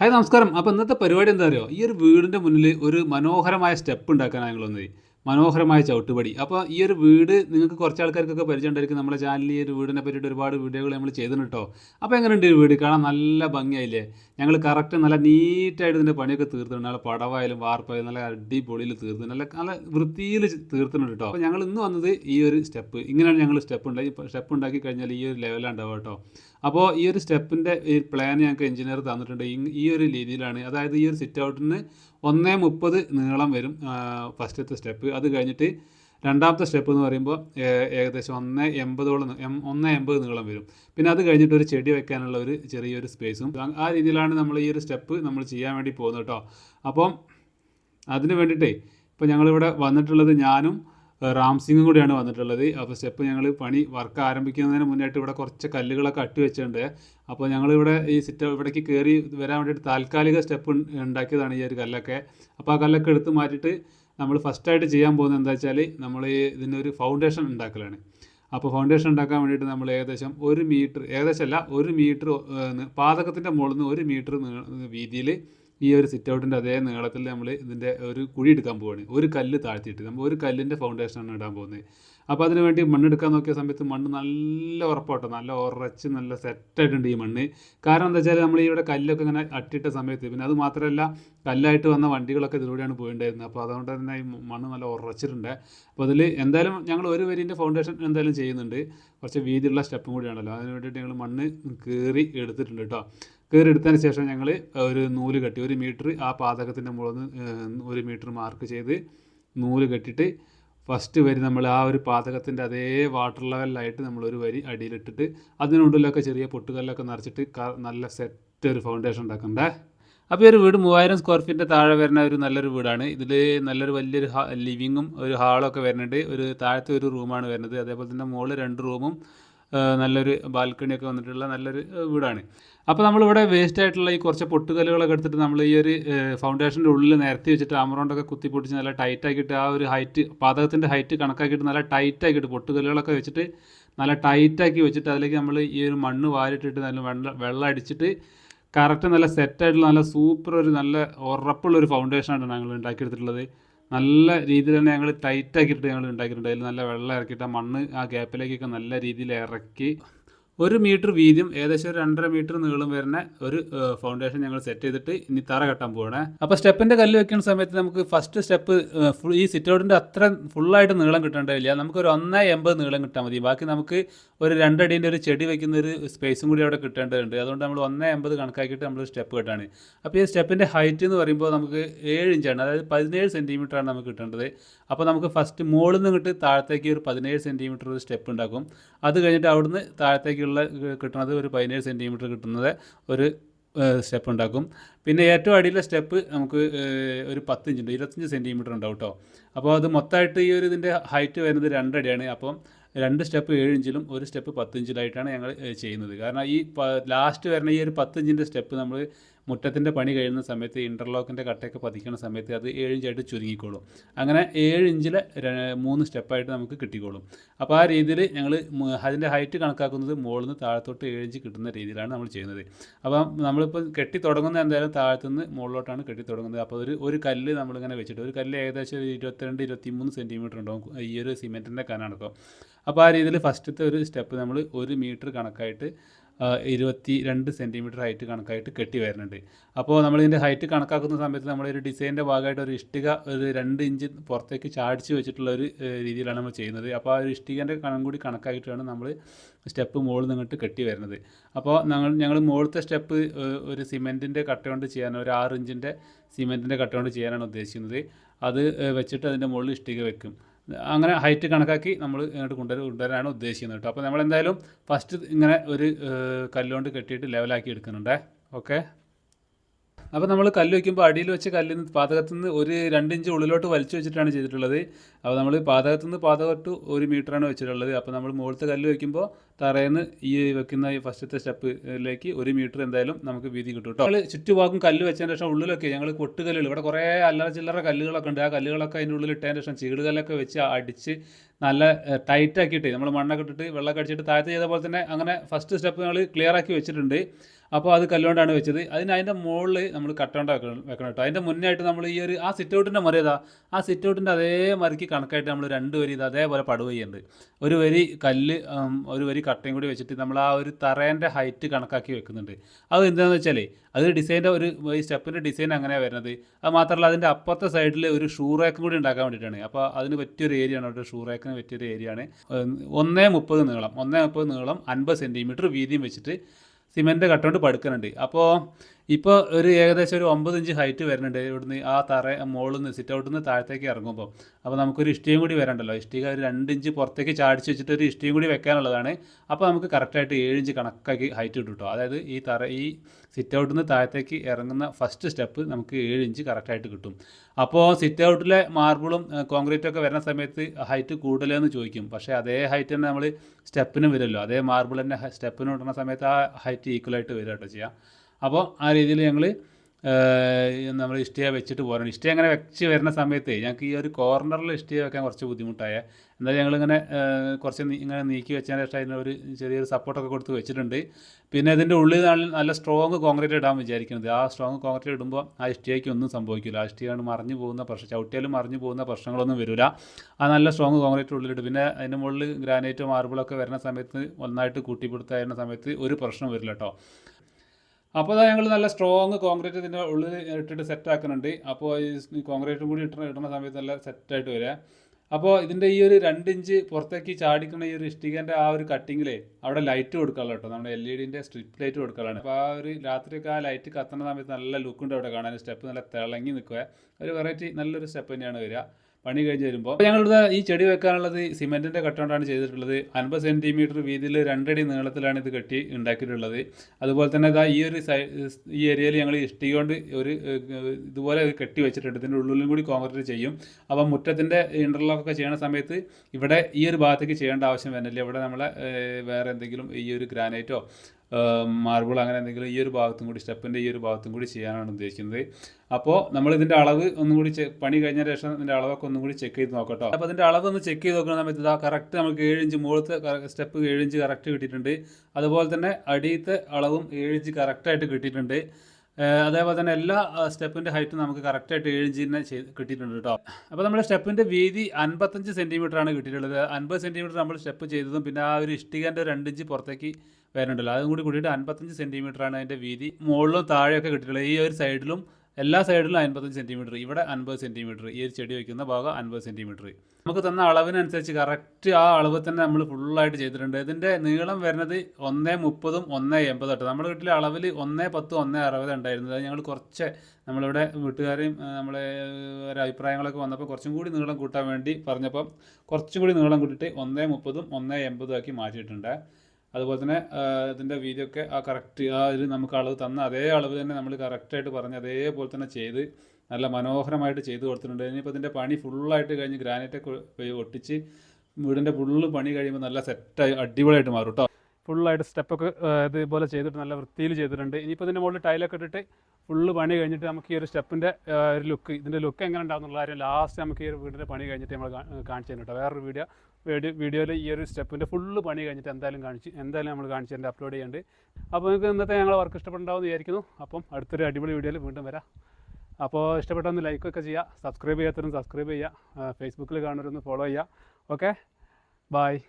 Hi നമസ്കാരം. അപ്പോൾ ഇന്നത്തെ പരിപാടി എന്താ അറിയോ? ഈ ഒരു വീടിന്റെ മുന്നിൽ ഒരു മനോഹരമായ സ്റ്റെപ്പ് ഉണ്ടാക്കാനാണ് ഞങ്ങൾ വന്നത്. മനോഹരമായ ചവിട്ടുപടി. അപ്പോൾ ഈ ഒരു വീട് നിങ്ങൾക്ക് കുറച്ച് ആൾക്കാർക്കൊക്കെ പരിചയം ഉണ്ടായിരിക്കും നമ്മുടെ ചാനലിൽ ഈ ഒരു വീടിനെ പറ്റിയിട്ട് ഒരുപാട് വീഡിയോകൾ നമ്മൾ ചെയ്തിട്ടുണ്ട് കേട്ടോ അപ്പോൾ എങ്ങനെയുണ്ട് ഈ വീട്? കാണാൻ നല്ല ഭംഗിയായില്ലേ? ഞങ്ങൾ കറക്റ്റ് നല്ല നീറ്റായിട്ട് ഇതിന്റെ പണിയൊക്കെ തീർത്തിട്ടുണ്ട്. നല്ല പടവായാലും വാർപ്പായാലും നല്ല അടിപൊളിയിൽ തീർത്തു നല്ല നല്ല വൃത്തിയിൽ തീർത്തിട്ടുണ്ട് കേട്ടോ അപ്പോൾ ഞങ്ങൾ ഇന്ന് വന്നത് ഈ ഒരു സ്റ്റെപ്പ്. ഇങ്ങനെയാണ് ഞങ്ങൾ സ്റ്റെപ്പ് ഉണ്ടാക്കി സ്റ്റെപ്പ് ഉണ്ടാക്കി കഴിഞ്ഞാൽ ഈ ഒരു ലെവലാണ് ഉണ്ടാവുക കേട്ടോ അപ്പോൾ ഈ ഒരു സ്റ്റെപ്പിന്റെ ഈ പ്ലാൻ ഞങ്ങൾക്ക് എഞ്ചിനീയർ തന്നിട്ടുണ്ട്. ഈ- ഒരു രീതിയിലാണ്. അതായത് ഈ ഒരു സിറ്റ് ഔട്ടിന് ഒന്നേ മുപ്പത് നീളം വരും ഫസ്റ്റത്തെ സ്റ്റെപ്പ്. അത് കഴിഞ്ഞിട്ട് രണ്ടാമത്തെ സ്റ്റെപ്പ് എന്ന് പറയുമ്പോൾ ഏകദേശം ഒന്ന് എൺപതോളം ഒന്ന് എൺപത് നീളം വരും. പിന്നെ അത് കഴിഞ്ഞിട്ട് ഒരു ചെടി വെക്കാനുള്ള ഒരു ചെറിയൊരു സ്പേസും. ആ രീതിയിലാണ് നമ്മൾ ഈ ഒരു സ്റ്റെപ്പ് നമ്മൾ ചെയ്യാൻ വേണ്ടി പോകുന്നത് കേട്ടോ അപ്പം അതിന് വേണ്ടിയിട്ടേ ഇപ്പോൾ ഞങ്ങളിവിടെ വന്നിട്ടുള്ളത് ഞാനും റാം സിംഗും കൂടിയാണ് വന്നിട്ടുള്ളത്. അപ്പോൾ സ്റ്റെപ്പ് ഞങ്ങൾ പണി വർക്ക് ആരംഭിക്കുന്നതിന് മുന്നായിട്ട് ഇവിടെ കുറച്ച് കല്ലുകളൊക്കെ അട്ടി വെച്ചിട്ടുണ്ട്. അപ്പോൾ ഞങ്ങളിവിടെ ഈ സിറ്റ് ഇവിടേക്ക് കയറി വരാൻ വേണ്ടിയിട്ട് താൽക്കാലിക സ്റ്റെപ്പ് ഉണ്ടാക്കിയതാണ് ഈ ഒരു കല്ലൊക്കെ. അപ്പോൾ ആ കല്ലൊക്കെ എടുത്ത് മാറ്റിയിട്ട് നമ്മൾ ഫസ്റ്റായിട്ട് ചെയ്യാൻ പോകുന്നത് എന്താ വെച്ചാൽ നമ്മൾ ഈ ഇതിനൊരു ഫൗണ്ടേഷൻ ഉണ്ടാക്കലാണ്. അപ്പോൾ ഫൗണ്ടേഷൻ ഉണ്ടാക്കാൻ വേണ്ടിയിട്ട് നമ്മൾ ഏകദേശം ഒരു മീറ്റർ ഏകദേശം അല്ല ഒരു മീറ്റർ പാതകത്തിന്റെ മുകളിൽ നിന്ന് ഒരു മീറ്റർ വീതിയിൽ ഈ ഒരു സിറ്റ് ഔട്ടിന്റെ അതേ നീളത്തിൽ നമ്മൾ ഇതിന്റെ ഒരു കുഴി എടുക്കാൻ പോവാണ്. ഒരു കല്ല് താഴ്ത്തിയിട്ട്. നമ്മൾ ഒരു കല്ലിന്റെ ഫൗണ്ടേഷനാണ് ഇടാൻ പോകുന്നത്. അപ്പോൾ അതിന് വേണ്ടി മണ്ണെടുക്കാൻ നോക്കിയ സമയത്ത് മണ്ണ് നല്ല ഉറപ്പാട്ടോ. നല്ല ഉറച്ച് നല്ല സെറ്റായിട്ടുണ്ട് ഈ മണ്ണ്. കാരണം എന്താ വെച്ചാൽ നമ്മൾ ഇവിടെ കല്ലൊക്കെ ഇങ്ങനെ അട്ടിട്ട സമയത്ത് പിന്നെ അത് മാത്രമല്ല കല്ലായിട്ട് വന്ന വണ്ടികളൊക്കെ ഇതിലൂടെയാണ് പോയിട്ടുണ്ടായിരുന്നത് അപ്പോൾ അതുകൊണ്ട് തന്നെ ഈ മണ്ണ് നല്ല ഉറച്ചിട്ടുണ്ട്. അപ്പോൾ അതിൽ എന്തായാലും ഞങ്ങൾ ഒരു വരിന്റെ ഫൗണ്ടേഷൻ എന്തായാലും ചെയ്യുന്നുണ്ട്. കുറച്ച് വീതിയുള്ള സ്റ്റെപ്പും കൂടിയാണല്ലോ. അതിന് വേണ്ടിയിട്ട് ഞങ്ങൾ മണ്ണ് കീറി എടുത്തിട്ടുണ്ട് കേട്ടോ കയറി എടുത്തതിന് ശേഷം ഞങ്ങൾ ഒരു നൂൽ കെട്ടി. ഒരു മീറ്റർ ആ പാതകത്തിന്റെ മുകളിൽ നിന്ന് ഒരു മീറ്റർ മാർക്ക് ചെയ്ത് നൂൽ കെട്ടിയിട്ട് ഫസ്റ്റ് വരി നമ്മൾ ആ ഒരു പാതകത്തിന്റെ അതേ വാട്ടർ ലെവലിലായിട്ട് നമ്മൾ ഒരു വരി അടിയിലിട്ടിട്ട് അതിനുള്ളിലൊക്കെ ചെറിയ പൊട്ടുകല്ലൊക്കെ നിറച്ചിട്ട് നല്ല സെറ്റ് ഒരു ഫൗണ്ടേഷൻ ഉണ്ടാക്കണ്ടേ? അപ്പോൾ ഈ ഒരു വീട് മൂവായിരം സ്ക്വയർ ഫീറ്റിന്റെ താഴെ വരുന്ന ഒരു നല്ലൊരു വീടാണ്. ഇതിൽ നല്ലൊരു വലിയൊരു ലിവിങ്ങും ഒരു ഹാളൊക്കെ വരുന്നുണ്ട്. ഒരു താഴത്തെ ഒരു റൂമാണ് വരുന്നത്. അതേപോലെ തന്നെ മുകളിൽ രണ്ട് റൂമും നല്ലൊരു ബാൽക്കണിയൊക്കെ വന്നിട്ടുള്ള നല്ലൊരു വീടാണ്. അപ്പോൾ നമ്മളിവിടെ വേസ്റ്റ് ആയിട്ടുള്ള ഈ കുറച്ച് പൊട്ടുകല്ലുകളൊക്കെ എടുത്തിട്ട് നമ്മൾ ഈ ഒരു ഫൗണ്ടേഷന്റെ ഉള്ളിൽ നിരത്തി വെച്ചിട്ട് അമറൗണ്ടൊക്കെ കുത്തി പൊട്ടിച്ച് നല്ല ടൈറ്റ് ആക്കിയിട്ട് ആ ഒരു ഹൈറ്റ് പാതകത്തിന്റെ ഹൈറ്റ് കണക്കാക്കിയിട്ട് നല്ല ടൈറ്റ് ആക്കിയിട്ട് പൊട്ടുകല്ലുകളൊക്കെ വെച്ചിട്ട് നല്ല ടൈറ്റാക്കി വെച്ചിട്ട് അതിലേക്ക് നമ്മൾ ഈ ഒരു മണ്ണ് വാരിട്ടിട്ട് നല്ല വെള്ളം വെള്ളം അടിച്ചിട്ട് കറക്റ്റ് നല്ല സെറ്റായിട്ടുള്ള നല്ല സൂപ്പർ ഒരു നല്ല ഉറപ്പുള്ള ഒരു ഫൗണ്ടേഷനാണ് ഞങ്ങൾ ഉണ്ടാക്കിയെടുത്തിട്ടുള്ളത്. നല്ല രീതിയിൽ തന്നെ ഞങ്ങൾ ടൈറ്റ് ആക്കിയിട്ട് ഞങ്ങൾ ഉണ്ടാക്കിയിട്ടുണ്ട്. അതിൽ നല്ല വെള്ളം ഇറക്കിയിട്ട് ആ മണ്ണ് ആ ഗ്യാപ്പിലേക്കൊക്കെ നല്ല രീതിയിൽ ഇറക്കി ഒരു മീറ്റർ വീതിയും ഏകദേശം ഒരു രണ്ടര മീറ്റർ നീളം വരുന്ന ഒരു ഫൗണ്ടേഷൻ ഞങ്ങൾ സെറ്റ് ചെയ്തിട്ട് ഇനി തറ കെട്ടാൻ പോവാണ്. അപ്പോൾ സ്റ്റെപ്പിന്റെ കല്ല് വെക്കുന്ന സമയത്ത് നമുക്ക് ഫസ്റ്റ് സ്റ്റെപ്പ് ഈ സിറ്റ് ഔട്ടിന്റെ അത്ര ഫുള്ളായിട്ട് നീളം കിട്ടേണ്ടതില്ല. നമുക്ക് ഒരു ഒന്നേ എൺപത് നീളം കിട്ടാൽ മതി. ബാക്കി നമുക്ക് ഒരു രണ്ടടീന്റെ ഒരു ചെടി വെക്കുന്ന ഒരു സ്പേസും കൂടി അവിടെ കിട്ടേണ്ടതുണ്ട്. അതുകൊണ്ട് നമ്മൾ ഒന്നേ എൺപത് കണക്കാക്കിയിട്ട് നമ്മൾ സ്റ്റെപ്പ് കെട്ടാണ്. അപ്പോൾ ഈ സ്റ്റെപ്പിന്റെ ഹൈറ്റ് എന്ന് പറയുമ്പോൾ നമുക്ക് ഏഴ് ഇഞ്ചാണ് അതായത് പതിനേഴ് ആണ് നമുക്ക് കിട്ടേണ്ടത്. അപ്പോൾ നമുക്ക് ഫസ്റ്റ് മുകളിൽ നിന്ന് കിട്ട് താഴത്തേക്ക് ഒരു പതിനേഴ് സെന്റിമീറ്റർ ഒരു സ്റ്റെപ്പ് ഉണ്ടാക്കും. അത് കഴിഞ്ഞിട്ട് അവിടുന്ന് താഴത്തേക്കുള്ള ഏഹ്, കിട്ടുന്നത് ഒരു പതിനേഴ് സെന്റിമീറ്റർ കിട്ടുന്നത് ഒരു സ്റ്റെപ്പ് ഉണ്ടാക്കും. പിന്നെ ഏറ്റവും അടിയിലെ സ്റ്റെപ്പ് നമുക്ക് ഒരു പത്ത് ഇഞ്ചുണ്ട് ഇരുപത്തഞ്ച് സെന്റിമീറ്റർ ഉണ്ടാവും കേട്ടോ അപ്പോൾ അത് മൊത്തമായിട്ട് ഈ ഒരു ഇതിന്റെ ഹൈറ്റ് വരുന്നത് രണ്ടടിയാണ്. അപ്പം രണ്ട് സ്റ്റെപ്പ് ഏഴ് ഇഞ്ചിലും ഒരു സ്റ്റെപ്പ് പത്ത് ഇഞ്ചിലായിട്ടാണ് ഞങ്ങൾ ചെയ്യുന്നത്. കാരണം ഈ ലാസ്റ്റ് വരുന്ന ഈ ഒരു പത്ത് ഇഞ്ചിന്റെ സ്റ്റെപ്പ് നമ്മൾ മുറ്റത്തിന്റെ പണി കഴിയുന്ന സമയത്ത് ഇന്റർലോക്കിന്റെ കട്ടയൊക്കെ പതിക്കുന്ന സമയത്ത് അത് ഏഴ് ഇഞ്ചായിട്ട് ചുരുങ്ങിക്കോളും. അങ്ങനെ ഏഴ് ഇഞ്ചിലെ മൂന്ന് സ്റ്റെപ്പായിട്ട് നമുക്ക് കിട്ടിക്കോളും. അപ്പോൾ ആ രീതിയിൽ ഞങ്ങൾ അതിന്റെ ഹൈറ്റ് കണക്കാക്കുന്നത് മുകളിൽ നിന്ന് താഴത്തോട്ട് ഏഴ് ഇഞ്ച് കിട്ടുന്ന രീതിയിലാണ് നമ്മൾ ചെയ്യുന്നത്. അപ്പം നമ്മളിപ്പോൾ കെട്ടി തുടങ്ങുന്ന എന്തായാലും താഴത്തുനിന്ന് മുകളിലോട്ടാണ് കെട്ടി തുടങ്ങുന്നത്. അപ്പോൾ ഒരു ഒരു കല്ല് നമ്മളിങ്ങനെ വെച്ചിട്ട് ഒരു കല്ല് ഏകദേശം ഒരു ഇരുപത്തിരണ്ട് ഇരുപത്തിമൂന്ന് സെന്റിമീറ്റർ ഉണ്ടാവും ഈ ഒരു സിമെന്റിന്റെ കനാണ്. കേട്ടോ അപ്പോൾ ആ രീതിയിൽ ഫസ്റ്റത്തെ ഒരു സ്റ്റെപ്പ് നമ്മൾ ഒരു മീറ്റർ കണക്കായിട്ട് ഇരുപത്തി രണ്ട് സെന്റിമീറ്റർ ഹൈറ്റ് കണക്കായിട്ട് കെട്ടി വരുന്നുണ്ട്. അപ്പോൾ നമ്മളിതിന്റെ ഹൈറ്റ് കണക്കാക്കുന്ന സമയത്ത് നമ്മളൊരു ഡിസൈനിന്റെ ഭാഗമായിട്ട് ഒരു ഇഷ്ടിക ഒരു രണ്ട് ഇഞ്ച് പുറത്തേക്ക് ചാടിച്ച് വെച്ചിട്ടുള്ള ഒരു രീതിയിലാണ് നമ്മൾ ചെയ്യുന്നത്. അപ്പോൾ ആ ഒരു ഇഷ്ടികന്റെ കണം കൂടി കണക്കാക്കിയിട്ടാണ് നമ്മൾ സ്റ്റെപ്പ് മുകളിൽ നിന്നിട്ട് കെട്ടി വരുന്നത്. അപ്പോൾ ഞങ്ങൾ ഞങ്ങൾ മുകളിലത്തെ സ്റ്റെപ്പ് ഒരു സിമെന്റിന്റെ കട്ട കൊണ്ട് ചെയ്യാൻ ഒരു ആറ് ഇഞ്ചിന്റെ സിമെന്റിന്റെ കട്ട കൊണ്ട് ചെയ്യാനാണ് ഉദ്ദേശിക്കുന്നത്. അത് വെച്ചിട്ട് അതിന്റെ മുകളിൽ ഇഷ്ടിക വെക്കും. അങ്ങനെ ഹൈറ്റ് കണക്കാക്കി നമ്മൾ ഇങ്ങോട്ട് കൊണ്ടുവരും കൊണ്ടുവരാനാണ് ഉദ്ദേശിക്കുന്നത് കേട്ടോ. അപ്പോൾ നമ്മളെന്തായാലും ഫസ്റ്റ് ഇങ്ങനെ ഒരു കല്ലുകൊണ്ട് കെട്ടിയിട്ട് ലെവലാക്കി എടുക്കുന്നുണ്ടേ. ഓക്കെ അപ്പോൾ നമ്മൾ കല്ല് വയ്ക്കുമ്പോൾ അടിയിൽ വെച്ച് കല്ലിൽ പാതകത്തു നിന്ന് ഒരു രണ്ടിഞ്ച് ഉള്ളിലോട്ട് വലിച്ചു വെച്ചിട്ടാണ് ചെയ്തിട്ടുള്ളത്. അപ്പോൾ നമ്മൾ പാതകത്തു നിന്ന് പാതകത്ത് ഒരു മീറ്ററാണ് വെച്ചിട്ടുള്ളത്. അപ്പോൾ നമ്മൾ മുകളിലത്തെ കല്ല് വയ്ക്കുമ്പോൾ തറയിൽ ഈ വെക്കുന്ന ഈ ഫസ്റ്റത്തെ സ്റ്റെപ്പിലേക്ക് ഒരു മീറ്റർ എന്തായാലും നമുക്ക് വീതി കിട്ടും കേട്ടോ നമ്മൾ ചുറ്റുഭാഗം കല്ല് വെച്ചതിന് ശേഷം ഉള്ളിലൊക്കെ ഞങ്ങൾ കൊട്ടുകല്ലുകൾ ഇവിടെ കുറേ അല്ലറ ചില്ലറ കല്ലുകളൊക്കെ ഉണ്ട്. ആ കല്ലുകളൊക്കെ അതിന്റെ ഉള്ളിൽ ഇട്ടതിന് ശേഷം ചീടുകല്ലൊക്കെ വെച്ച് അടിച്ച് നല്ല ടൈറ്റ് ആക്കിയിട്ട് നമ്മൾ മണ്ണൊക്കെ ഇട്ടിട്ട് വെള്ളമൊക്കെ അടിച്ചിട്ട് താഴത്ത് ചെയ്ത പോലെ തന്നെ അങ്ങനെ ഫസ്റ്റ് സ്റ്റെപ്പ് ഞങ്ങൾ ക്ലിയർ ആക്കി വെച്ചിട്ടുണ്ട്. അപ്പോൾ അത് കല്ലുകൊണ്ടാണ് വെച്ചത്. അതിന് അതിന്റെ മുകളിൽ നമ്മൾ കട്ടോണ്ട വെക്കണം വെക്കണം കേട്ടോ. അതിന്റെ മുന്നേ ആയിട്ട് നമ്മൾ ഈ ഒരു ആ സിറ്റ് ഔട്ടിന്റെ മറി ആ സിറ്റ് ഔട്ടിന്റെ അതേ മറിക്ക് കണക്കായിട്ട് നമ്മൾ രണ്ട് വരി ഇത് അതേപോലെ പടവ് ഒരു വരി കല്ല് ഒരു വരി കട്ടയും കൂടി വെച്ചിട്ട് നമ്മൾ ആ ഒരു തറേന്റെ ഹൈറ്റ് കണക്കാക്കി വെക്കുന്നുണ്ട്. അത് എന്താണെന്ന് വെച്ചാൽ അത് ഡിസൈന്റെ ഒരു ഈ സ്റ്റെപ്പിന്റെ ഡിസൈൻ അങ്ങനെയാണ് വരുന്നത്. അത് മാത്രമല്ല അതിന്റെ അപ്പുറത്തെ സൈഡിൽ ഒരു ഷൂ റേക്കും കൂടി ഉണ്ടാക്കാൻ വേണ്ടിയിട്ടാണ്. അപ്പോൾ അതിന് പറ്റിയൊരു ഏരിയ ആണ് കേട്ടോ. ഷൂ റേക്കിന് പറ്റിയൊരു ഏരിയ ആണ്. ഒന്നേ മുപ്പത് നീളം. ഒന്നേ മുപ്പത് നീളം അൻപത് സെന്റിമീറ്റർ വീതിയും വെച്ചിട്ട് സിമെന്റ് കട്ടുകൊണ്ട് പടുക്കുന്നുണ്ട് അപ്പോൾ ഇപ്പോൾ ഒരു ഏകദേശം ഒരു ഒമ്പത് ഇഞ്ച് ഹൈറ്റ് വരുന്നുണ്ട് ഇവിടുന്ന് ആ തറ മുകളിൽ നിന്ന് സിറ്റ് ഔട്ടിൽ നിന്ന് താഴത്തേക്ക് ഇറങ്ങുമ്പോൾ അപ്പോൾ നമുക്കൊരു ഇഷ്ടിയും കൂടി വരണ്ടല്ലോ. ഇഷ്ടിക ഒരു രണ്ട് ഇഞ്ച് പുറത്തേക്ക് ചാടിച്ച് വെച്ചിട്ട് ഒരു ഇഷ്ടിയും കൂടി വെക്കാനുള്ളതാണ്. അപ്പോൾ നമുക്ക് കറക്റ്റായിട്ട് ഏഴ് ഇഞ്ച് കണക്കാക്കി ഹൈറ്റ് കിട്ടും അതായത് ഈ തറ ഈ സിറ്റ് ഔട്ടിൽ നിന്ന് താഴത്തേക്ക് ഇറങ്ങുന്ന ഫസ്റ്റ് സ്റ്റെപ്പ് നമുക്ക് ഏഴ് ഇഞ്ച് കറക്റ്റായിട്ട് കിട്ടും. അപ്പോൾ സിറ്റ് ഔട്ടിലെ മാർബിളും കോൺക്രീറ്റും ഒക്കെ വരുന്ന സമയത്ത് ഹൈറ്റ് കൂടുതലെന്ന് ചോദിക്കും. പക്ഷേ അതേ ഹൈറ്റ് തന്നെ നമ്മൾ സ്റ്റെപ്പിനും വരുമല്ലോ അതേ മാർബിൾ തന്നെ സ്റ്റെപ്പിന് ഇടുന്ന സമയത്ത് ആ ഹൈറ്റ് ഈക്വലായിട്ട് വരും കേട്ടോ ചെയ്യാം. അപ്പോൾ ആ രീതിയിൽ ഞങ്ങൾ നമ്മൾ ഇഷ്ടിക വെച്ചിട്ട് പോരണം. ഇഷ്ടിക അങ്ങനെ വെച്ച് വരുന്ന സമയത്ത് ഞങ്ങൾക്ക് ഈ ഒരു കോർണറിൽ ഇഷ്ടിക വെക്കാൻ കുറച്ച് ബുദ്ധിമുട്ടായ എന്നാലും ഞങ്ങളിങ്ങനെ കുറച്ച് ഇങ്ങനെ നീക്കി വെച്ചതിന് ശേഷം അതിന് ഒരു ചെറിയൊരു സപ്പോർട്ടൊക്കെ കൊടുത്ത് വെച്ചിട്ടുണ്ട്. പിന്നെ ഇതിന്റെ ഉള്ളിൽ നല്ല സ്ട്രോങ് കോൺക്രീറ്റ് ഇടാൻ വിചാരിക്കുന്നത് ആ സ്ട്രോങ് കോൺക്രീറ്റ് ഇടുമ്പോൾ ആ ഇഷ്ടികയ്ക്ക് ഒന്നും സംഭവിക്കില്ല ആ ഇഷ്ടിക മറിഞ്ഞു പോകുന്ന പ്രശ്നം ചവിട്ടിയാലും മറിഞ്ഞു പോകുന്ന പ്രശ്നങ്ങളൊന്നും വരില്ല ആ നല്ല സ്ട്രോങ് കോൺക്രീറ്റ് ഉള്ളിലിട്ട് പിന്നെ അതിന്റെ മുകളിൽ ഗ്രാനൈറ്റോ മാർബിളൊക്കെ വരുന്ന സമയത്ത് ഒന്നായിട്ട് കൂട്ടിപ്പിടുത്തായിരുന്ന സമയത്ത് ഒരു പ്രശ്നം വരില്ല കേട്ടോ അപ്പോൾ ഞങ്ങൾ നല്ല സ്ട്രോങ് കോൺക്രീറ്റ് ഇതിന്റെ ഉള്ളിൽ ഇട്ടിട്ട് സെറ്റ് ആക്കുന്നുണ്ട്. അപ്പോൾ ഈ കോൺക്രീറ്റും കൂടി ഇട്ട ഇടുന്ന സമയത്ത് നല്ല സെറ്റായിട്ട് വരിക അപ്പോൾ ഇതിന്റെ ഈ ഒരു രണ്ട് ഇഞ്ച് പുറത്തേക്ക് ചാടിക്കുന്ന ഈ ഒരു ഇഷ്ടികന്റെ ആ ഒരു കട്ടിങ്ങിലേ അവിടെ ലൈറ്റ് കൊടുക്കാനുള്ള കേട്ടോ. നമ്മുടെ എൽ ഇ ഡിന്റെ സ്ട്രിപ്പ് ലൈറ്റ് കൊടുക്കാനാണ് അപ്പോൾ ആ ഒരു രാത്രിയൊക്കെ ആ ലൈറ്റ് കത്തുന്ന സമയത്ത് നല്ല ലുക്കുണ്ട് അവിടെ കാണാൻ. സ്റ്റെപ്പ് നല്ല തിളങ്ങി നിൽക്കുക ഒരു വെറൈറ്റി നല്ലൊരു സ്റ്റെപ്പ് തന്നെയാണ് വരിക പണി കഴിഞ്ഞ് വരുമ്പോൾ ഞങ്ങളിവിടെ ഈ ചെടി വെക്കാനുള്ളത് സിമെന്റിന്റെ കട്ടുകൊണ്ടാണ് ചെയ്തിട്ടുള്ളത്. അൻപത് സെന്റിമീറ്റർ വീതിയിൽ രണ്ടടി നീളത്തിലാണ് ഇത് കെട്ടി ഉണ്ടാക്കിയിട്ടുള്ളത്. അതുപോലെ തന്നെ ഇതാ ഈ ഒരു ഈ ഏരിയയിൽ ഞങ്ങൾ ഇഷ്ടിക കൊണ്ട് ഒരു ഇതുപോലെ കെട്ടി വെച്ചിട്ടുണ്ട്. ഇതിന്റെ ഉള്ളിലും കൂടി കോൺക്രീറ്റ് ചെയ്യും. അപ്പം മുറ്റത്തിന്റെ ഇന്റർലോക്കൊക്കെ ചെയ്യുന്ന സമയത്ത് ഇവിടെ ഈ ഒരു ഭാഗത്തേക്ക് ചെയ്യേണ്ട ആവശ്യം വരുന്നില്ല ഇവിടെ നമ്മളെ വേറെ എന്തെങ്കിലും ഈ ഒരു ഗ്രാനൈറ്റോ മാർബിൾ അങ്ങനെ എന്തെങ്കിലും ഈ ഒരു ഭാഗത്തും കൂടി സ്റ്റെപ്പിന്റെ ഈ ഒരു ഭാഗത്തും കൂടി ചെയ്യാനാണ് ഉദ്ദേശിക്കുന്നത്. അപ്പോൾ നമ്മൾ ഇതിന്റെ അളവ് ഒന്നും കൂടി പണി കഴിഞ്ഞ ശേഷം ഇതിന്റെ അളവൊക്കെ ഒന്നും കൂടി ചെക്ക് ചെയ്ത് നോക്കട്ടോ. അപ്പോൾ അതിന്റെ അളവ് ഒന്ന് ചെക്ക് ചെയ്ത് നോക്കുന്ന സമയത്ത് ഇതാ കറക്റ്റ് നമുക്ക് ഏഴ് ഇഞ്ച് സ്റ്റെപ്പ് ഏഴ് ഇഞ്ച് കറക്റ്റ് കിട്ടിയിട്ടുണ്ട്. അതുപോലെ തന്നെ അടിയത്തെ അളവും ഏഴ് ഇഞ്ച് കറക്റ്റായിട്ട് കിട്ടിയിട്ടുണ്ട്. അതേപോലെ തന്നെ എല്ലാ സ്റ്റെപ്പിന്റെ ഹൈറ്റും നമുക്ക് കറക്റ്റായിട്ട് ഏഴ് ഇഞ്ച് തന്നെ ചെയ്ത് കിട്ടിയിട്ടുണ്ട് കേട്ടോ അപ്പോൾ നമ്മുടെ സ്റ്റെപ്പിന്റെ വീതി അൻപത്തഞ്ച് ആണ് കിട്ടിയിട്ടുള്ളത്. അൻപത് സെന്റിമീറ്റർ നമ്മൾ സ്റ്റെപ്പ് ചെയ്തതും പിന്നെ ആ ഒരു ഇഷ്ടികന്റെ രണ്ട് ഇഞ്ച് പുറത്തേക്ക് വരുന്നുണ്ടല്ലോ. അതും കൂടി കൂട്ടിയിട്ട് അൻപത്തഞ്ച് സെന്റിമീറ്റർ ആണ് അതിന്റെ വീതി. മുകളിലും താഴെയൊക്കെ കിട്ടിയിട്ടുള്ളത് ഈ ഒരു സൈഡിലും എല്ലാ സൈഡിലും അൻപത്തഞ്ച് സെന്റിമീറ്റർ ഇവിടെ അൻപത് സെന്റിമീറ്റർ ഈ ഒരു ചെടി വയ്ക്കുന്ന ഭാഗം അൻപത് സെന്റിമീറ്റർ നമുക്ക് തന്ന അളവിനനുസരിച്ച് കറക്റ്റ് ആ അളവ് തന്നെ നമ്മൾ ഫുള്ളായിട്ട് ചെയ്തിട്ടുണ്ട്. ഇതിന്റെ നീളം വരുന്നത് ഒന്നേ മുപ്പതും ഒന്നേ എൺപതും നമ്മുടെ വീട്ടിലെ അളവിൽ ഒന്നേ പത്തും ഒന്നേ അറുപത് ഉണ്ടായിരുന്നത്. ഞങ്ങൾ കുറച്ച് നമ്മളിവിടെ വീട്ടുകാരെയും നമ്മളെ ഒരു അഭിപ്രായങ്ങളൊക്കെ വന്നപ്പോൾ കുറച്ചും കൂടി നീളം കൂട്ടാൻ വേണ്ടി പറഞ്ഞപ്പം കുറച്ചും കൂടി നീളം കൂട്ടിയിട്ട് ഒന്നേ മുപ്പതും ഒന്നേ എൺപതും ആക്കി മാറ്റിയിട്ടുണ്ട്. അതുപോലെ തന്നെ ഇതിന്റെ വീതിയൊക്കെ ആ കറക്റ്റ് ആ ഒരു നമുക്ക് അളവ് തന്ന അതേ അളവ് തന്നെ നമ്മൾ കറക്റ്റായിട്ട് പറഞ്ഞ് അതേപോലെ തന്നെ ചെയ്ത് നല്ല മനോഹരമായിട്ട് ചെയ്ത് കൊടുത്തിട്ടുണ്ട്. ഇനിയിപ്പോൾ ഇതിന്റെ പണി ഫുള്ളായിട്ട് കഴിഞ്ഞ് ഗ്രാനൈറ്റൊക്കെ ഒട്ടിച്ച് വീടിന്റെ ഫുള്ള് പണി കഴിയുമ്പോൾ നല്ല സെറ്റായി അടിപൊളിയായിട്ട് മാറും കേട്ടോ ഫുള്ളായിട്ട് സ്റ്റെപ്പൊക്കെ ഇതുപോലെ ചെയ്തിട്ട് നല്ല വൃത്തിയിൽ ചെയ്തിട്ടുണ്ട്. ഇനിയിപ്പോൾ ഇതിന്റെ മുകളിൽ ടൈലൊക്കെ ഇട്ടിട്ട് ഫുള്ള് പണി കഴിഞ്ഞിട്ട് നമുക്ക് ഈ ഒരു സ്റ്റെപ്പിന്റെ ഒരു ലുക്ക് ഇതിന്റെ ലുക്ക് എങ്ങനെ ഉണ്ടാകുന്നുള്ള കാര്യം ലാസ്റ്റ് നമുക്ക് ഈ ഒരു വീടിന്റെ പണി കഴിഞ്ഞിട്ട് നമ്മൾ കാണിച്ചു തരും കേട്ടോ വേറൊരു വീഡിയോ വീഡിയോയിൽ ഈ ഒരു സ്റ്റെപ്പിന്റെ ഫുള്ള് പണി കഴിഞ്ഞിട്ട് എന്തായാലും കാണിച്ച് എന്തായാലും നമ്മൾ കാണിച്ച് എന്റെ അപ്ലോഡ് ചെയ്യുന്നുണ്ട് അപ്പോൾ നിങ്ങൾക്ക് ഇന്നത്തെ ഞങ്ങൾ വർക്ക് ഇഷ്ടപ്പെട്ടുണ്ടാവുമെന്ന് വിചാരിക്കുന്നു. അപ്പം അടുത്തൊരു അടിപൊളി വീഡിയോയിൽ വീണ്ടും വരാം. അപ്പോൾ ഇഷ്ടപ്പെട്ടൊന്ന് ലൈക്കൊക്കെ ചെയ്യുക. സബ്സ്ക്രൈബ് ചെയ്യാത്തവരും സബ്സ്ക്രൈബ് ചെയ്യുക. ഫേസ്ബുക്കിൽ കാണുന്നവരൊന്ന് ഫോളോ ചെയ്യുക. Okay bye